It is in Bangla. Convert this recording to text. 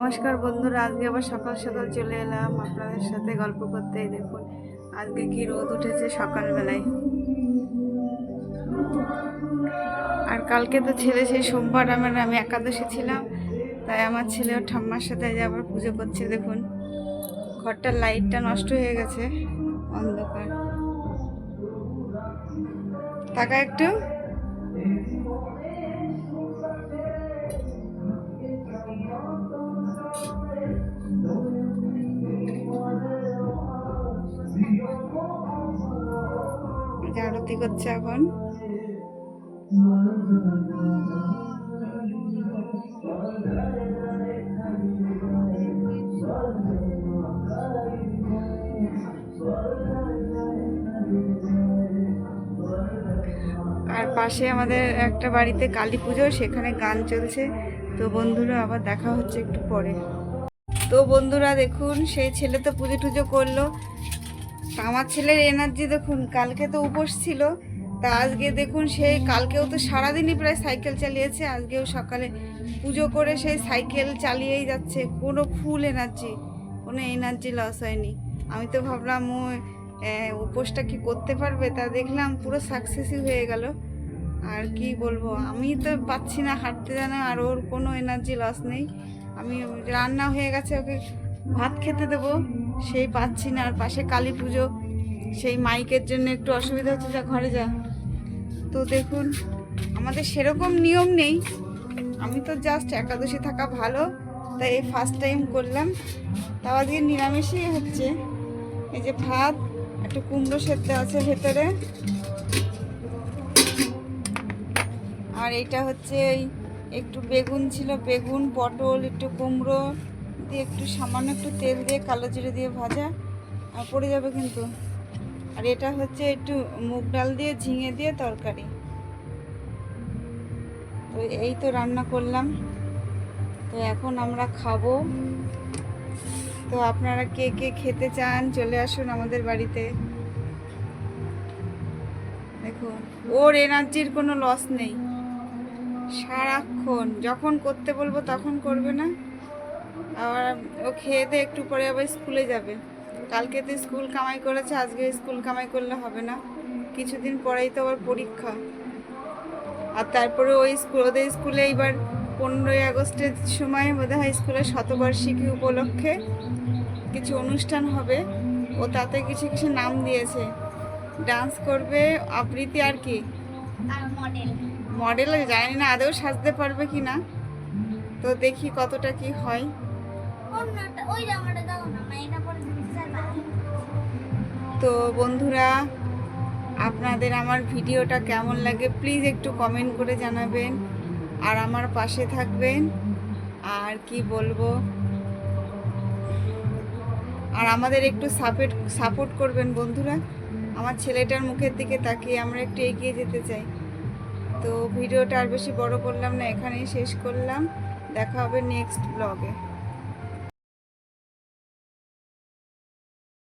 নমস্কার বন্ধুরা, আজকে আবার সকাল সকাল চলে এলাম আপনাদের সাথে গল্প করতে। দেখুন, আজকে কি রোদ উঠেছে সকালবেলায়। আর কালকে তো ছেলে সেই সোমবার আমার, আমি একাদশী ছিলাম, তাই আমার ছেলে ঠাম্মার সাথে আজ আবার পুজো করছে, দেখুন। ঘরটার লাইটটা নষ্ট হয়ে গেছে, অন্ধকার। টাকা একটু? যে আরতি করছে এখন। আর পাশে আমাদের একটা বাড়িতে কালী পুজো, সেখানে গান চলছে। তো বন্ধুরা, আবার দেখা হচ্ছে একটু পরে। তো বন্ধুরা, দেখুন, সেই ছেলে তো পুজো টুজো করল। আমার ছেলের এনার্জি দেখুন, কালকে তো উপোস ছিল, তা আজকে দেখুন সেই কালকেও তো সারাদিনই প্রায় সাইকেল চালিয়েছে, আজকেও সকালে পুজো করে সেই সাইকেল চালিয়েই যাচ্ছে, কোনো ফুল এনার্জি কোনো এনার্জি লস হয়নি। আমি তো ভাবলাম ও উপোসটা কি করতে পারবে, তা দেখলাম পুরো সাকসেসই হয়ে গেল। আর কি বলব, আমি তো পাচ্ছি না হাঁটতে জানা, আর ওর কোনো এনার্জি লস নেই। আমি রান্না হয়ে গেছে, ওকে ভাত খেতে দেবো। সেই পাচ্ছি না, আর পাশে কালী পুজো। সেই মাইকের জন্য একটু অসুবিধা হচ্ছে, যা ঘরে যা। তো দেখুন, আমাদের সেরকম নিয়ম নেই। আমি তো জাস্ট একাদশী থাকা ভালো, তাই এই ফার্স্ট টাইম করলাম। তাও আজকে নিরামিষই হচ্ছে। এই যে ভাত, একটু কুমড়ো সেদ্ধ আছে ভেতরে। আর এটা হচ্ছে একটু বেগুন ছিল, বেগুন, পটল, একটু কুমড়ো। দিয়ে একটু সামান্য একটু তেল দিয়ে কালো জিরে দিয়ে ভাজা, আর পড়ে যাবে কিন্তু। আর এটা হচ্ছে একটু মুগ ডাল দিয়ে ঝিঙে দিয়ে তরকারি। তো এই তো রান্না করলাম। তো এখন আমরা খাব। তো আপনারা কে কে খেতে চান, চলে আসুন আমাদের বাড়িতে। দেখুন, ওর এনার্জির কোনো লস নেই। সারাক্ষণ, যখন করতে বলব তখন করবে না। আবার ও খেয়ে দিয়ে একটু পরে আবার স্কুলে যাবে। কালকে তো স্কুল কামাই করেছে আজকে স্কুল কামাই করলে হবে না। কিছুদিন পরেই তো আবার পরীক্ষা। আর তারপরে ওই স্কুল ওদের স্কুলে এইবার পনেরোই আগস্টের সময় বোধ হয় স্কুলের শতবার্ষিকী উপলক্ষে কিছু অনুষ্ঠান হবে। ও তাতে কিছু কিছু নাম দিয়েছে। ডান্স করবে আবৃত্তি আর কি। মডেল। মডেল জানি না আদৌ সাজতে পারবে কি না। তো দেখি কতটা কি হয়। তো বন্ধুরা, আপনাদের আমার ভিডিওটা কেমন লাগে প্লিজ একটু কমেন্ট করে জানাবেন। আর আমার পাশে থাকবেন। আর কি বলব? আর আমাদের একটু সাপোর্ট সাপোর্ট করবেন বন্ধুরা। আমার ছেলেটার মুখের দিকে তাকিয়ে আমরা একটু এগিয়ে যেতে চাই। তো ভিডিওটা আর বেশি বড় করলাম না, এখানেই শেষ করলাম। দেখা হবে নেক্সট ব্লগে